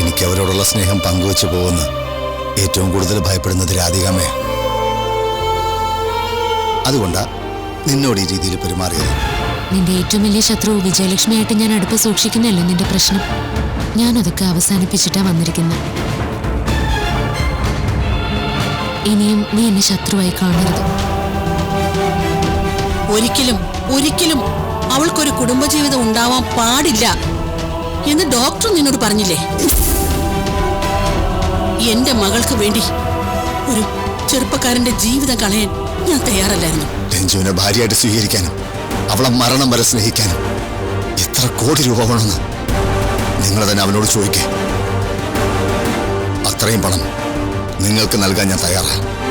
എനിക്ക് അവരോടുള്ള സ്നേഹം പങ്കുവെച്ചു പോകുന്ന. ഏറ്റവും കൂടുതൽ ഭയപ്പെടുന്നത് രാധികാമേ അതുകൊണ്ടാ നിന്നോട് ഈ രീതിയിൽ പെരുമാറിയത്. നിന്റെ ഏറ്റവും വലിയ ശത്രു വിജയലക്ഷ്മിയായിട്ട് ഞാൻ അടുപ്പ് സൂക്ഷിക്കുന്നല്ലോ നിന്റെ പ്രശ്നം? ഞാൻ അതൊക്കെ അവസാനിപ്പിച്ചിട്ടാ വന്നിരിക്കുന്നത് ഇനിയും നീ എന്നെ ശത്രുവായി കാണരുത്. ഒരിക്കലും ഒരിക്കലും അവൾക്കൊരു കുടുംബജീവിതം ഉണ്ടാവാൻ പാടില്ല. എന്ന് ഡോക്ടർ നിന്നോട് പറഞ്ഞില്ലേ? എന്റെ മകൾക്ക് വേണ്ടി ഒരു ചെറുപ്പക്കാരന്റെ ജീവിതം കളയാൻ ഞാൻ തയ്യാറല്ലായിരുന്നു. രഞ്ജുവിനെ ഭാര്യയായിട്ട് സ്വീകരിക്കാനും അവളെ മരണം വരെ സ്നേഹിക്കാനും എത്ര കോടി രൂപ വേണമെന്ന് നിങ്ങൾ തന്നെ അവനോട് ചോദിക്കേ. അത്രയും പണം നിങ്ങൾക്ക് നൽകാൻ ഞാൻ തയ്യാറാണ്.